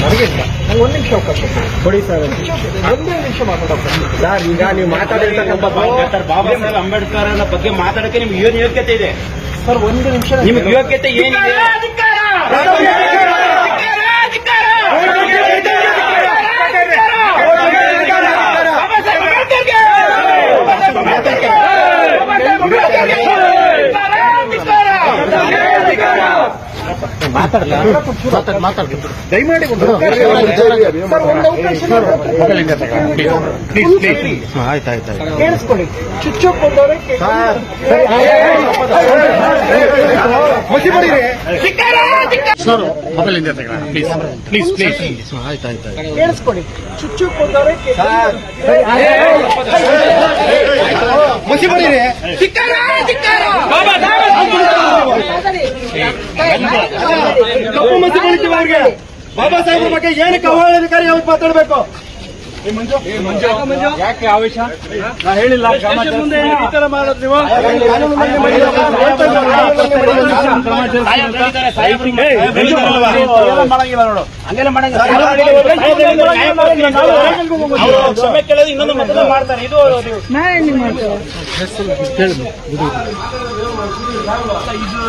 ನನಗಿಲ್ಲ ನಂಗೆ ಒಂದು ನಿಮಿಷ ಅವಕಾಶ ಕೊಡಿ. ಸರ್ ಒಂದೇ ನಿಮಿಷ. ಮಾತಾಡೋಕೆ ಸರ್ ಈಗ ನೀವು ಮಾತಾಡಿರ್ತಕ್ಕಂಥ ಬಾಬಾ ಸಾಹೇಬ್ ಅಂಬೇಡ್ಕರ್ ಬಗ್ಗೆ ಮಾತಾಡಕ್ಕೆ ನಿಮ್ಗೆ ಏನು ಯೋಗ್ಯತೆ ಇದೆ? ಸರ್ ಒಂದು ನಿಮಿಷ. ನಿಮ್ಗೆ ಯೋಗ್ಯತೆ ಏನಿದೆ? ದಯಮಾಡಿ ಒಂದು ಆಯ್ತಾಯ್ತು ಕೇಳಿಸ್ಕೊಳ್ಳಿ ಚುಚ್ಚು ಕೊಂಡವ್ರೆ ಸರ್ ಮೊಬೈಲಿಂದ ಪ್ಲೀಸ್ ಪ್ಲೀಸ್ ಪ್ಲೀಸ್ ಆಯ್ತಾಯ್ತು ಕೇಳಿಸ್ಕೊಳ್ಳಿ ಚುಚ್ಚು ಕೊಂಡವ್ರೆ ಕಪ್ಪು ಮಸಿ ಬಳಿತೀವಿ ಅವ್ರಿಗೆ ಬಾಬಾ ಸಾಹೇಬ್ರ ಬಗ್ಗೆ ಏನಕ್ಕೆ ಅವಹೇಳನಕಾರಿ ಅವ್ರು ಮಾತಾಡಬೇಕು ಯಾಕೆ ಆವೇಶ ನಾ ಹೇಳಿಲ್ಲ ಈ ತರ ಮಾಡೋದು ನೀವು ಎಲ್ಲ ಮಾಡಂಗಿಲ್ಲ ನೋಡು ಹಂಗೆಲ್ಲ ಮಾಡಂಗಿಲ್ಲ. ಅವ್ರು ಕ್ಷಮೆ ಕೇಳೋದು ಇನ್ನೊಂದು ಮತ್ತೊಂದು ಮಾಡ್ತಾರೆ ಇದು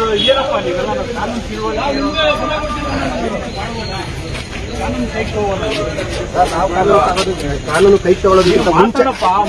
ಕಾನೂನು ಕೈ ತಗೊಳ್ಳೋದಕ್ಕಿಂತ ಮುಂಚೆ